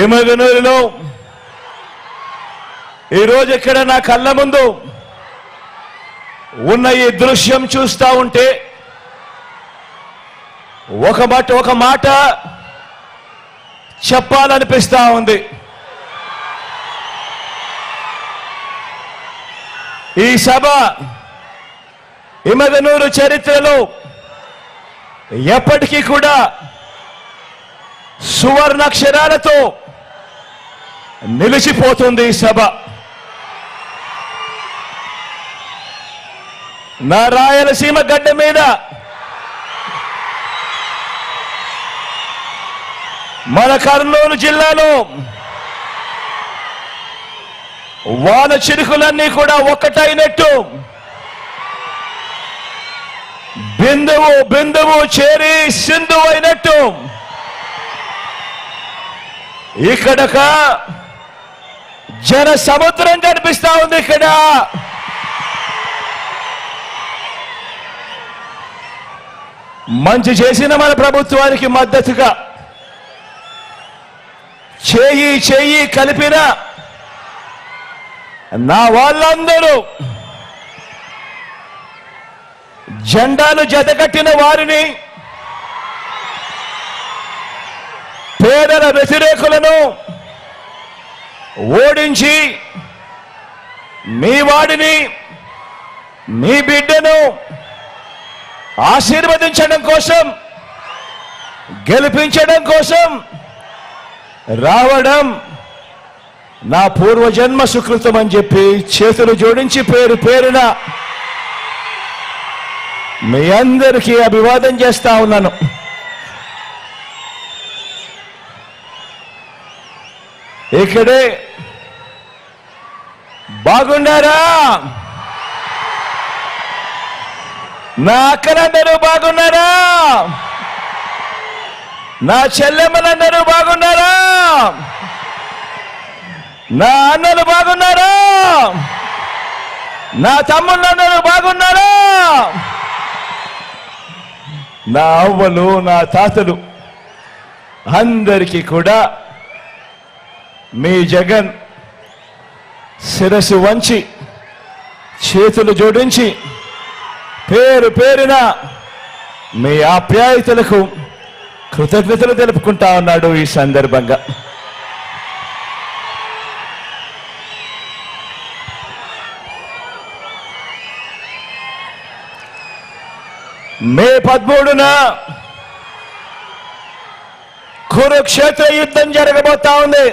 ఎమగనూరులో ఈరోజు ఇక్కడ నా కళ్ళ ముందు ఉన్న ఈ దృశ్యం చూస్తా ఉంటే ఒక మాట ఒక మాట చెప్పాలనిపిస్తా ఉంది. ఈ సభ ఇమగనూరు చరిత్రలో ఎప్పటికీ కూడా సువర్ణాక్షరాలతో నిలిచిపోతుంది సభ. నా రాయలసీమ గడ్డ మీద మన కర్నూలు జిల్లాలో వాన చిరుకులన్నీ కూడా ఒక్కటైనట్టు బిందువు బిందువు చేరి సింధు అయినట్టు. ఇక్కడక జన సముద్రం కనిపిస్తా ఉంది ఇక్కడ. మంచి చేసిన మన ప్రభుత్వానికి మద్దతుగా చేయి చేయి కలిపిన నా వాళ్ళందరూ జెండాను జతకట్టిన వారిని పేదల వ్యతిరేకులను ఓడించి మీ వాడిని మీ బిడ్డను ఆశీర్వదించడం కోసం గెలిపించడం కోసం రావడం నా పూర్వజన్మ సుకృతం అని చెప్పి చేతులు జోడించి పేరు పేరున మీ అందరికీ అభివాదం చేస్తా ఉన్నాను. ఇక్కడే బాగున్నారా నా అక్కలందరూ బాగున్నారా? నా చెల్లెమ్మలందరూ బాగున్నారా? నా అన్నలు బాగున్నారా? నా తమ్ముళ్ళందరూ బాగున్నారా? నా అవ్వలు నా తాతలు అందరికీ కూడా మీ జగన్ శిరస్సు వంచి చేతులు జోడించి పేరు పేరున మీ ఆప్యాయతలకు కృతజ్ఞతలు తెలుపుకుంటా ఉన్నాడు ఈ సందర్భంగా. మే పదమూడున కురుక్షేత్ర యుద్ధం జరగబోతా ఉంది.